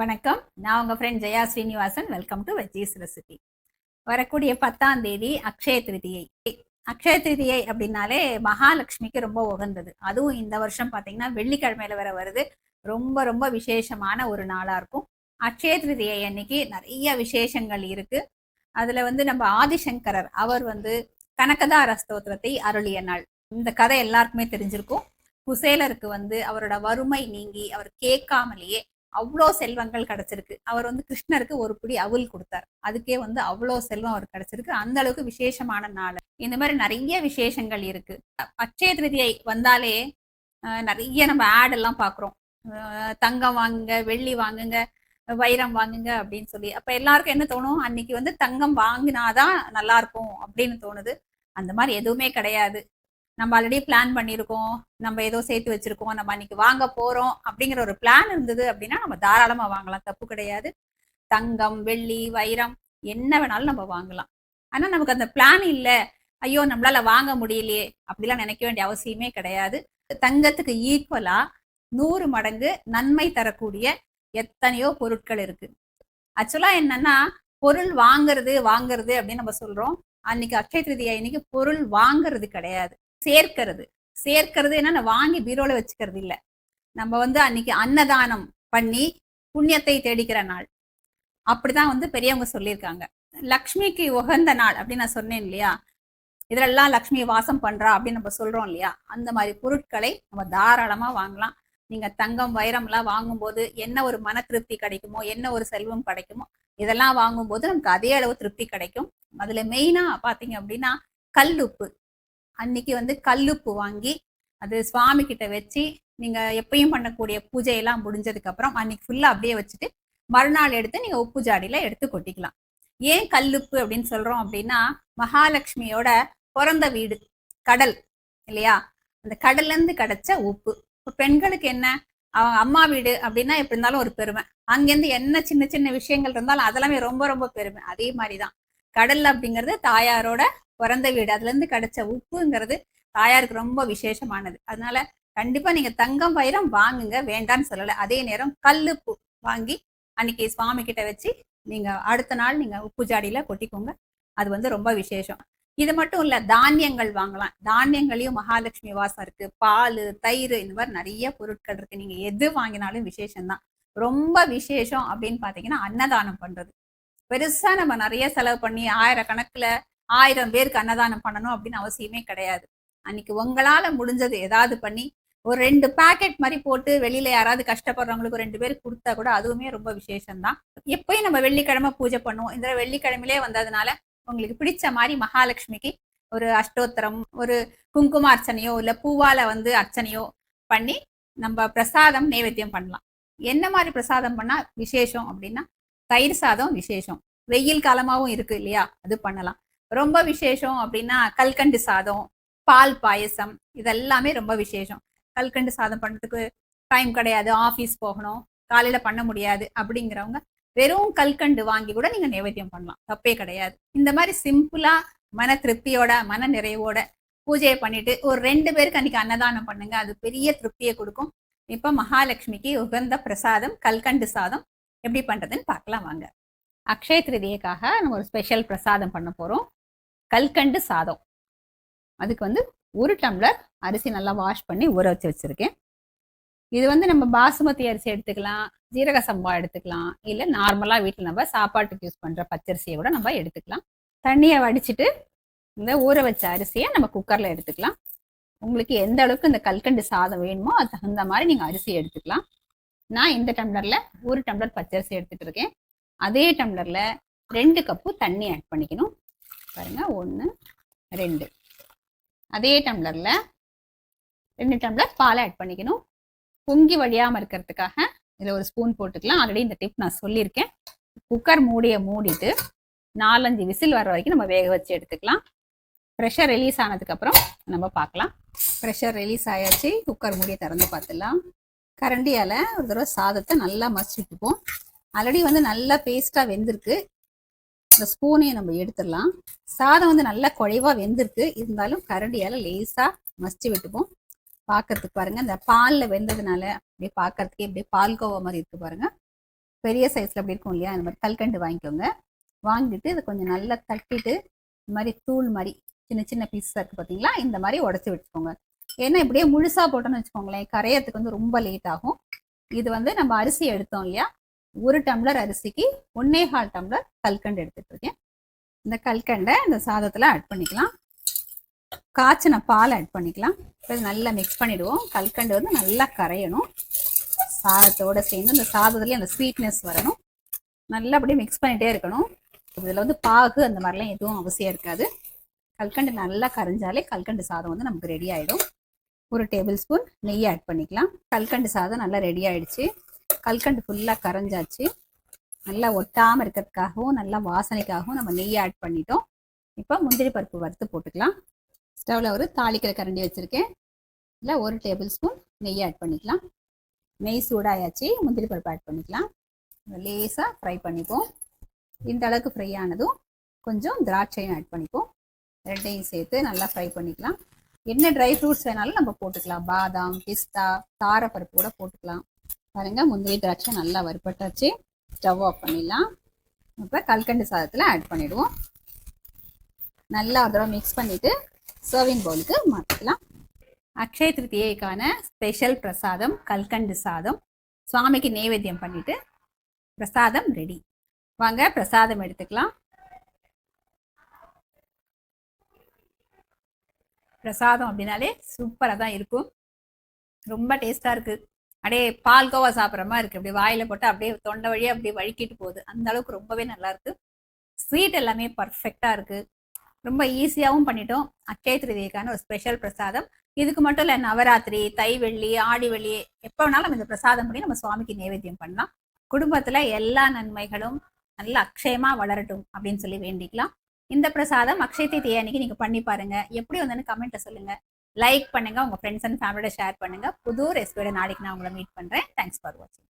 வணக்கம். நான் உங்கள் friend Jaya Srinivasan. Welcome to veggies recipe வரக்கூடிய பத்தாம் தேதி அக்ஷய திருதியை. அக்ஷய திருதியை அப்படின்னாலே மகாலட்சுமிக்கு ரொம்ப உகந்தது. அதுவும் இந்த வருஷம் பார்த்தீங்கன்னா வெள்ளிக்கிழமையில வர வருது. ரொம்ப ரொம்ப விசேஷமான ஒரு நாளாக இருக்கும். அக்ஷய திருதியை அன்னைக்கு நிறைய விசேஷங்கள் இருக்கு. அதில் வந்து நம்ம ஆதிசங்கரர் அவர் வந்து கனகதார ஸ்தோத்திரத்தை அருளிய நாள். இந்த கதை எல்லாருக்குமே தெரிஞ்சிருக்கும். குசேலருக்கு வந்து அவரோட வறுமை நீங்கி அவர் கேட்காமலேயே அவ்வளோ செல்வங்கள் கிடைச்சிருக்கு. அவர் வந்து கிருஷ்ணருக்கு ஒரு பிடி அவுல் கொடுத்தார். அதுக்கே வந்து அவ்வளோ செல்வம் அவர் கிடைச்சிருக்கு. அந்த அளவுக்கு விசேஷமான நாள். இந்த மாதிரி நிறைய விசேஷங்கள் இருக்கு. பச்சை திருதியை வந்தாலே நிறைய நம்ம ஆட் எல்லாம் பாக்குறோம். தங்கம் வாங்குங்க வெள்ளி வாங்குங்க வைரம் வாங்குங்க அப்படின்னு சொல்லி. அப்ப எல்லாருக்கும் என்ன தோணும்? அன்னைக்கு வந்து தங்கம் வாங்கினாதான் நல்லா இருக்கும் அப்படின்னு தோணுது. அந்த மாதிரி எதுவுமே கிடையாது. நம்ம ஆல்ரெடி பிளான் பண்ணியிருக்கோம். நம்ம ஏதோ சேர்த்து வச்சிருக்கோம். நம்ம அன்னைக்கு வாங்க போறோம் அப்படிங்கிற ஒரு பிளான் இருந்தது அப்படின்னா நம்ம தாராளமா வாங்கலாம். தப்பு கிடையாது. தங்கம் வெள்ளி வைரம் என்ன வேணாலும் நம்ம வாங்கலாம். ஆனா நமக்கு அந்த பிளான் இல்ல. ஐயோ நம்மளால வாங்க முடியலையே அப்படிலாம் நினைக்க வேண்டிய அவசியமே கிடையாது. தங்கத்துக்கு ஈக்குவலா நூறு மடங்கு நன்மை தரக்கூடிய எத்தனையோ பொருட்கள் இருக்கு. ஆக்சுவலா என்னன்னா பொருள் வாங்குறது வாங்குறது அப்படின்னு நம்ம சொல்றோம். அன்னைக்கு அக்ஷய திருதியா இன்னைக்கு பொருள் வாங்குறது கிடையாது. சேர்க்கிறது. சேர்க்கிறது என்ன வாங்கி பீரோல வச்சுக்கிறது இல்ல. நம்ம வந்து அன்னைக்கு அன்னதானம் பண்ணி புண்ணியத்தை தேடிக்கிற நாள். அப்படிதான் வந்து பெரியவங்க சொல்லியிருக்காங்க. லக்ஷ்மிக்கு உகந்த நாள் அப்படின்னு நான் சொன்னேன் இல்லையா? இதெல்லாம் லக்ஷ்மி வாசம் பண்றா அப்படின்னு நம்ம சொல்றோம் இல்லையா? அந்த மாதிரி பொருட்களை நம்ம தாராளமா வாங்கலாம். நீங்க தங்கம் வைரம் எல்லாம் வாங்கும்போது என்ன ஒரு மன திருப்தி கிடைக்குமோ என்ன ஒரு செல்வம் கிடைக்குமோ இதெல்லாம் வாங்கும்போது நமக்கு அதே அளவு திருப்தி கிடைக்கும். அதுல மெயினா பாத்தீங்க அப்படின்னா கல்லுப்பு அன்னைக்கு வந்து கல்லுப்பு வாங்கி அது சுவாமி கிட்ட வச்சு நீங்க எப்பயும் பண்ணக்கூடிய பூஜையெல்லாம் முடிஞ்சதுக்கு அப்புறம் அன்னைக்கு ஃபுல்லா அப்படியே வச்சுட்டு மறுநாள் எடுத்து நீங்க உப்பு ஜாடியில எடுத்து கொட்டிக்கலாம். ஏன் கல்லுப்பு அப்படின்னு சொல்றோம் அப்படின்னா மகாலட்சுமியோட பிறந்த வீடு கடல் இல்லையா? அந்த கடல்ல இருந்து கிடைச்ச உப்பு. இப்ப பெண்களுக்கு என்ன? அவங்க அம்மா வீடு அப்படின்னா எப்படி இருந்தாலும் ஒரு பெருமை. அங்கேருந்து என்ன சின்ன சின்ன விஷயங்கள் இருந்தாலும் அதெல்லாமே ரொம்ப ரொம்ப பெருமை. அதே மாதிரிதான். கடல் அப்படிங்கிறது தாயாரோட பிறந்த வீடு. அதுல இருந்து கிடைச்ச உப்புங்கிறது தாயாருக்கு ரொம்ப விசேஷமானது. அதனால கண்டிப்பா நீங்க தங்கம் வைரம் வாங்குங்க. வேண்டான்னு சொல்லலை. அதே நேரம் கல்லுப்பு வாங்கி அன்னைக்கு சுவாமி கிட்ட வச்சு நீங்க அடுத்த நாள் நீங்க உப்பு ஜாடியில கொட்டிக்கோங்க. அது வந்து ரொம்ப விசேஷம். இது மட்டும் இல்ல தானியங்கள் வாங்கலாம். தானியங்களையும் மகாலட்சுமி வாசம் இருக்கு. பால் தயிர் இந்த மாதிரி நிறைய பொருட்கள் இருக்கு. நீங்க எது வாங்கினாலும் விசேஷம்தான். ரொம்ப விசேஷம் அப்படின்னு பாத்தீங்கன்னா அன்னதானம் பண்றது. பெருசா நம்ம நிறைய செலவு பண்ணி ஆயிரக்கணக்குல ஆயிரம் பேருக்கு அன்னதானம் பண்ணணும் அப்படின்னு அவசியமே கிடையாது. அன்னைக்கு உங்களால முடிஞ்சது ஏதாவது பண்ணி ஒரு ரெண்டு பேக்கெட் மாதிரி போட்டு வெளியில யாராவது கஷ்டப்படுறவங்களுக்கு ரெண்டு பேருக்கு கொடுத்தா கூட அதுவுமே ரொம்ப விசேஷம்தான். எப்பயும் நம்ம வெள்ளிக்கிழமை பூஜை பண்ணுவோம். இந்த வெள்ளிக்கிழமையிலே வந்ததுனால உங்களுக்கு பிடிச்ச மாதிரி மகாலட்சுமிக்கு ஒரு அஷ்டோத்திரம் ஒரு குங்கும அர்ச்சனையோ இல்ல பூவால வந்து அர்ச்சனையோ பண்ணி நம்ம பிரசாதம் நைவேத்தியம் பண்ணலாம். என்ன மாதிரி பிரசாதம் பண்ணா விசேஷம் அப்படின்னா தயிர் சாதம் விசேஷம். வெயில் காலமாகவும் இருக்கு இல்லையா? அது பண்ணலாம். ரொம்ப விசேஷம் அப்படின்னா கல்கண்டு சாதம் பால் பாயசம் இதெல்லாமே ரொம்ப விசேஷம். கல்கண்டு சாதம் பண்ணுறதுக்கு டைம் கிடையாது ஆஃபீஸ் போகணும் காலையில் பண்ண முடியாது அப்படிங்கிறவங்க வெறும் கல்கண்டு வாங்கி கூட நீங்கள் நைவேத்தியம் பண்ணலாம். தப்பே கிடையாது. இந்த மாதிரி சிம்பிளாக மன திருப்தியோட மன நிறைவோட பூஜையை பண்ணிட்டு ஒரு ரெண்டு பேருக்கு அன்னைக்கு அன்னதானம் பண்ணுங்க. அது பெரிய திருப்தியை கொடுக்கும். இப்போ மகாலட்சுமிக்கு உகந்த பிரசாதம் கல்கண்டு சாதம். எப்படி பண்ணுறதுன்னு பார்க்கலாம் வாங்க. அக்ஷய திருதியக்காக நம்ம ஒரு ஸ்பெஷல் பிரசாதம் பண்ண போகிறோம் கல்கண்டு சாதம். அதுக்கு வந்து ஒரு டம்ளர் அரிசி நல்லா வாஷ் பண்ணி ஊற வச்சு வச்சுருக்கேன். இது வந்து நம்ம பாசுமதி அரிசி எடுத்துக்கலாம் ஜீரக சம்பா எடுத்துக்கலாம் இல்லை நார்மலாக வீட்டில் நம்ம சாப்பாட்டுக்கு யூஸ் பண்ணுற பச்சரிசியை கூட நம்ம எடுத்துக்கலாம். தண்ணியை வடிச்சிட்டு இந்த ஊற வச்ச அரிசியை நம்ம குக்கரில் எடுத்துக்கலாம். உங்களுக்கு எந்த அளவுக்கு இந்த கல்கண்டு சாதம் வேணுமோ அது தகுந்த மாதிரி நீங்கள் அரிசி எடுத்துக்கலாம். நான் இந்த டம்ளரில் ஒரு டம்ளர் பச்சரிசி எடுத்துகிட்டு இருக்கேன். அதே டம்ளரில் ரெண்டு கப்பு தண்ணி ஆட் பண்ணிக்கணும். பாருங்க. ஒன்று ரெண்டு. அதே டம்ளரில் ரெண்டு டம்ளர் பாலை ஆட் பண்ணிக்கணும். பொங்கி வழியாமல் இருக்கிறதுக்காக இதில் ஒரு ஸ்பூன் போட்டுக்கலாம். ஆல்ரெடி இந்த டிப் நான் சொல்லியிருக்கேன். குக்கர் மூடியை மூடிட்டு நாலஞ்சு விசில் வர வரைக்கும் நம்ம வேக வச்சு எடுத்துக்கலாம். ப்ரெஷர் ரிலீஸ் ஆனதுக்கப்புறம் நம்ம பார்க்கலாம். ப்ரெஷர் ரிலீஸ் ஆயாச்சு. குக்கர் மூடியை திறந்து பார்த்துடலாம். கரண்டியால் ஒரு தடவை சாதத்தை நல்லா மசிச்சுட்டுப்போம். ஆல்ரெடி வந்து நல்லா பேஸ்ட்டாக வெந்திருக்கு. இந்த ஸ்பூனையும் நம்ம எடுத்துடலாம். சாதம் வந்து நல்லா குழைவாக வெந்திருக்கு. இருந்தாலும் கரண்டியால் லேசாக மசிச்சு விட்டுப்போம். பார்க்கறதுக்கு பாருங்க. இந்த பாலில் வெந்ததுனால அப்படியே பார்க்கறதுக்கே அப்படியே பால்கோவா மாதிரி இருக்குது பாருங்க. பெரிய சைஸில் அப்படி இருக்கும் இல்லையா? இந்த மாதிரி கல்கண்டு வாங்கிக்கோங்க. வாங்கிட்டு இதை கொஞ்சம் நல்லா தட்டிட்டு இந்த மாதிரி தூள் மாதிரி சின்ன சின்ன பீஸாக இருக்குது பார்த்தீங்களா இந்த மாதிரி உடச்சி வச்சுக்கோங்க ஏன்னா இப்படியே முழுசாக போட்டோன்னு வச்சுக்கோங்களேன் கரையறதுக்கு வந்து ரொம்ப லேட் ஆகும். இது வந்து நம்ம அரிசி எடுத்தோம் இல்லையா? ஒரு டம்ளர் அரிசிக்கு ஒன்னே கால் டம்ளர் கல்கண்டு எடுத்துட்டு இருக்கேன். இந்த கல்கண்டை இந்த சாதத்தில் ஆட் பண்ணிக்கலாம். காய்ச்சின பால் ஆட் பண்ணிக்கலாம். இப்போ நல்லா மிக்ஸ் பண்ணிவிடுவோம் கல்கண்டு வந்து நல்லா கரையணும். சாதத்தோட சேர்ந்து அந்த சாதத்துலேயே அந்த ஸ்வீட்னஸ் வரணும். நல்லா அப்படியே மிக்ஸ் பண்ணிகிட்டே இருக்கணும். இதில் வந்து பாகு அந்த மாதிரிலாம் எதுவும் அவசியம் இருக்காது. கல்கண்டு நல்லா கரைஞ்சாலே கல்கண்டு சாதம் வந்து நமக்கு ரெடி ஆகிடும் ஒரு டேபிள் ஸ்பூன் நெய் ஆட் பண்ணிக்கலாம். கல்கண்டு சாதம் நல்லா ரெடி ஆயிடுச்சு. கல்கண்டு ஃபுல்லாக கரைஞ்சாச்சு. நல்லா ஒட்டாமல் இருக்கிறதுக்காகவும் நல்லா வாசனைக்காகவும் நம்ம நெய்யை ஆட் பண்ணிட்டோம். இப்போ முந்திரி பருப்பு வறுத்து போட்டுக்கலாம். ஸ்டவ்வில் ஒரு தாளிக்கிற கரண்டி வச்சுருக்கேன். இல்லை ஒரு டேபிள் ஸ்பூன் நெய் ஆட் பண்ணிக்கலாம். நெய் சூடாயாச்சு முந்திரி பருப்பு ஆட் பண்ணிக்கலாம். லேசாக ஃப்ரை பண்ணிப்போம். இந்த அளவுக்கு ஃப்ரை ஆனதும் கொஞ்சம் திராட்சையும் ஆட் பண்ணிப்போம். ரெண்டையும் சேர்த்து நல்லா ஃப்ரை பண்ணிக்கலாம். என்ன ட்ரை ஃப்ரூட்ஸ் வேணாலும் நம்ம போட்டுக்கலாம். பாதாம் பிஸ்தா தாரப்பருப்பு கூட போட்டுக்கலாம். பாருங்க முந்திரி திராட்சை நல்லா வறுபட்டாச்சு. ஸ்டவ் ஆஃப் பண்ணிடலாம். இப்போ கல்கண்டு சாதத்தில் ஆட் பண்ணிவிடுவோம் நல்லா அதோட மிக்ஸ் பண்ணிவிட்டு சர்விங் பவுலுக்கு மாற்றிக்கலாம் அக்ஷய திருத்தியைக்கான ஸ்பெஷல் பிரசாதம் கல்கண்டு சாதம். சுவாமிக்கு நைவேத்தியம் பண்ணிட்டு பிரசாதம் ரெடி வாங்க பிரசாதம் எடுத்துக்கலாம். பிரசாதம் அப்படின்னாலே சூப்பராக தான் இருக்கும். ரொம்ப டேஸ்ட்டாக இருக்குது அப்படியே பால்கோவா சாப்பிட்ற மாதிரி இருக்குது அப்படியே வாயில் போட்டு அப்படியே தொண்டை வழியாக அப்படியே வழுக்கிட்டு போகுது. அந்த அளவுக்கு ரொம்பவே நல்லா இருக்கு. ஸ்வீட் எல்லாமே பர்ஃபெக்டாக இருக்குது ரொம்ப ஈஸியாகவும் பண்ணிட்டோம். அக்ஷய திருதியைக்கான ஒரு ஸ்பெஷல் பிரசாதம். இதுக்கு மட்டும் இல்லை நவராத்திரி தை வெள்ளி ஆடி வெள்ளி எப்போ வேணாலும் நம்ம இந்த பிரசாதம் பண்ணி நம்ம சுவாமிக்கு நைவேத்தியம் பண்ணலாம். குடும்பத்தில் எல்லா நன்மைகளும் நல்ல அக்ஷயமா வளரட்டும் அப்படின்னு சொல்லி வேண்டிக்கலாம். இந்த பிரசாதம் அக்ஷய தீதி அன்னைக்கு நீங்க பண்ணி பாருங்க. எப்படி வந்தேன்னு கமெண்ட்டில் சொல்லுங்கள் லைக் பண்ணுங்க உங்க ஃப்ரெண்ட்ஸ் அண்ட் ஃபேமிலியோட ஷேர் பண்ணுங்க. புது ரெசிபியோட நாளைக்கு நான் உங்களை மீட் பண்றேன். தேங்க்ஸ் ஃபார் வாட்சிங்